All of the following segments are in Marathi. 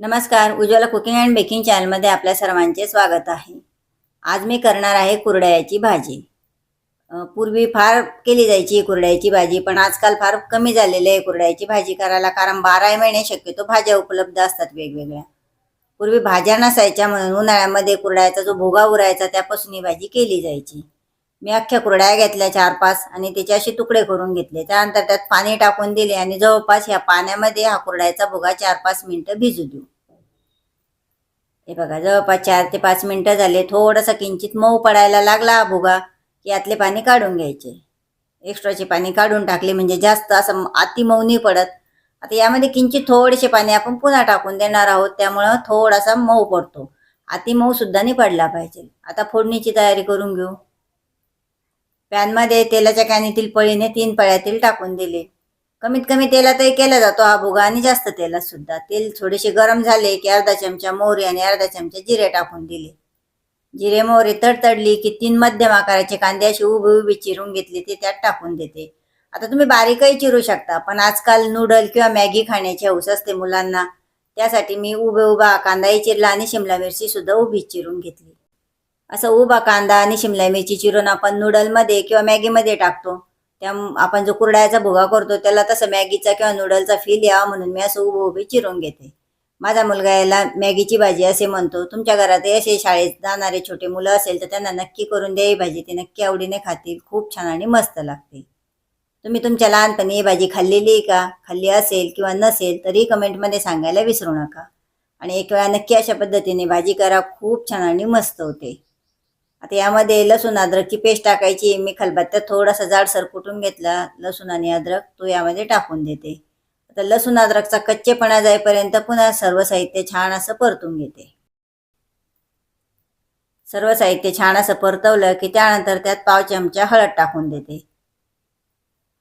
नमस्कार उज्ज्वला कुकिंग अँड बेकिंग चॅनलमध्ये आपल्या सर्वांचे स्वागत आहे. आज मी करणार आहे कुरडयाची भाजी. पूर्वी फार केली जायची कुरडयाची भाजी पण आजकाल फार कमी झालेली आहे कुरडयाची भाजी करायला कारण बारा महिने शक्यतो भाज्या उपलब्ध असतात वेगवेगळ्या. पूर्वी भाज्या नसायच्या म्हणून उन्हाळ्यामध्ये कुरडयाचा जो भोगा उरायचा त्यापासून ही भाजी केली जायची. मी अख्ख्या कुरड्या घेतल्या चार पाच आणि त्याचे असे तुकडे करून घेतले. त्यानंतर त्यात पाणी टाकून दिले आणि जवळपास ह्या पाण्यामध्ये हा कुरड्याचा भुगा चार पाच मिनिटं भिजू देऊ. हे बघा जवळपास चार ते पाच मिनिटं झाले. थोडंसं किंचित मऊ पडायला लागला हा भुगा की यातले पाणी काढून घ्यायचे. एक्स्ट्राचे पाणी काढून टाकले म्हणजे जास्त असं अति मऊ नाही पडत. आता यामध्ये किंचित थोडेसे पाणी आपण पुन्हा टाकून देणार आहोत त्यामुळं थोडासा मऊ पडतो. अति मऊ सुद्धा नाही पडला पाहिजे. आता फोडणीची तयारी करून घेऊ. पॅनमध्ये तेलाच्या कॅनीतील पळीने तीन पळ्या तेल टाकून दिले. कमीत कमी तेलातही केला जातो हा भुगा आणि जास्त तेलात सुद्धा तेल थोडेसे गरम झाले की अर्धा चमचा मोहरी आणि अर्धा चमचा जिरे टाकून दिले. जिरे मोहरी तडतडली की तीन मध्यम आकाराचे कांदे अशी उभी उभी चिरून घेतली ते त्यात टाकून देते. आता तुम्ही बारीकही चिरू शकता पण आजकाल नूडल किंवा मॅगी खाण्याची हौस असते मुलांना. त्यासाठी मी उभे उभा कांदाही चिरला आणि शिमला मिरची सुद्धा उभी चिरून घेतली. असं उभा कांदा आणि शिमला मिरची चिरून आपण नूडलमध्ये किंवा मॅगीमध्ये टाकतो. त्या आपण जो कुरडायचा भुगा करतो त्याला तसं मॅगीचा किंवा नूडलचा फील यावा म्हणून मी असं उभं उभी चिरून घेते. माझा मुलगा याला मॅगीची भाजी असे म्हणतो. तुमच्या घरात असे शाळेत जाणारे छोटे मुलं असेल तर त्यांना नक्की करून द्या ही भाजी. ते नक्की आवडीने खातील. खूप छान आणि मस्त लागते. तुम्ही तुमच्या लहानपणी ही भाजी खाल्लेली आहे का? खाल्ली असेल किंवा नसेल तरी कमेंटमध्ये सांगायला विसरू नका. आणि एक वेळा नक्की अशा पद्धतीने भाजी करा. खूप छान आणि मस्त होते. आता यामध्ये लसूण अद्रकची पेस्ट टाकायची. मी खलबत्त्यात थोडासा जाडसर कुटून घेतला. लसूण आणि अद्रक तो यामध्ये टाकून देते. आता लसूण अद्रकचा कच्चेपणा जाईपर्यंत पुन्हा सर्व साहित्य छान असं परतून घेते. सर्व साहित्य छान असं परतवलं की त्यानंतर त्यात पाव चमचा हळद टाकून देते.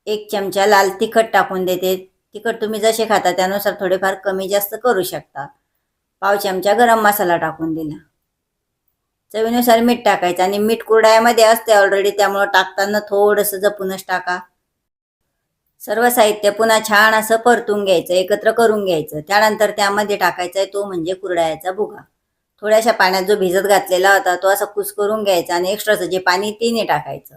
एक चमचा लाल तिखट टाकून देते. तिखट तुम्ही जसे खाता त्यानुसार थोडेफार कमी जास्त करू शकता. पाव चमचा गरम मसाला टाकून दिला. चवीनुसार मीठ टाकायचं आणि मीठ कुरड्यामध्ये असते ऑलरेडी त्यामुळं टाकताना थोडंसं जपूनच टाका. सर्व साहित्य पुन्हा छान असं परतून घ्यायचं एकत्र करून घ्यायचं. त्यानंतर त्यामध्ये टाकायचा आहे तो म्हणजे कुरड्याचा भुगा थोड्याशा पाण्यात जो भिजत घातलेला होता तो असा कुस करून घ्यायचा आणि एक्स्ट्राचं जे पाणी तिने टाकायचं.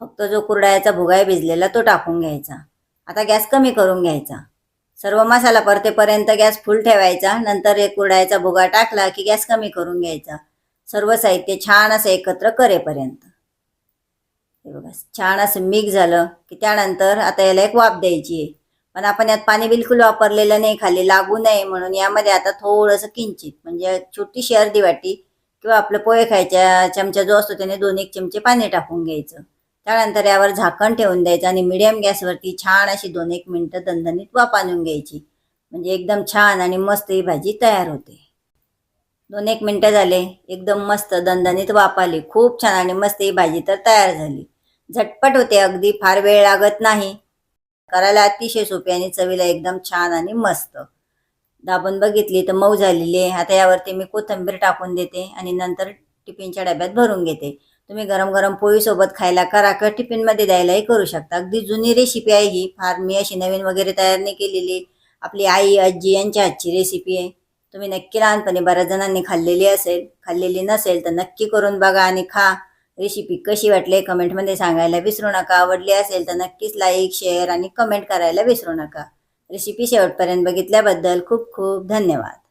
फक्त जो कुरड्याचा भुगा भिजलेला तो टाकून घ्यायचा. आता गॅस कमी करून घ्यायचा. सर्व मसाला परतेपर्यंत गॅस फुल ठेवायचा. नंतर एक कुरड्याचा भुगा टाकला की गॅस कमी करून घ्यायचा. सर्व साहित्य छान असं एकत्र करेपर्यंत. हे बघा छान असं मिक्स झालं की त्यानंतर आता याला एक वाफ द्यायची आहे. पण आपण यात पाणी बिलकुल वापरलेलं नाही खाली लागू नये म्हणून यामध्ये आता थोडंसं किंचित म्हणजे छोटीशी अर्धी वाटी किंवा आपलं पोहे खायच्या चमचा जो असतो त्याने दोन एक चमचे पाणी टाकून घ्यायचं. त्यानंतर यावर झाकण ठेवून द्यायचं आणि मिडियम गॅसवरती छान अशी दोन एक मिनटं दणदणीत वाफ आणून घ्यायची. म्हणजे एकदम छान आणि मस्त ही भाजी तयार होते. दोन एक मिनटं झाले. एकदम मस्त दणदणीत वाफ आली. खूप छान आणि मस्त ही भाजी तर तयार झाली. झटपट होते अगदी. फार वेळ लागत नाही. करायला अतिशय सोपी आणि चवीला एकदम छान आणि मस्त. दाबून बघितली तर मऊ झालेली आहे. आता यावरती मी कोथिंबीर टाकून देते आणि नंतर टिफिनच्या डब्यात भरून घेते. तुम्ही गरम गरम पोळीसोबत खायला करा किंवा टिफिनमध्ये द्यायलाही करू शकता. अगदी जुनी रेसिपी आहे ही. फार मी अशी नवीन वगैरे तयार नाही केलेली. आपली आई आजी यांच्या हातची रेसिपी आहे. तुम्ही नक्की लहानपणी बऱ्याच जणांनी खाल्लेली असेल खाल्लेली नसेल तर नक्की करून बघा आणि खा. रेसिपी कशी वाटली कमेंटमध्ये सांगायला विसरू नका. आवडली असेल तर नक्कीच लाईक शेअर आणि कमेंट करायला विसरू नका. रेसिपी शेवटपर्यंत बघितल्याबद्दल खूप खूप धन्यवाद.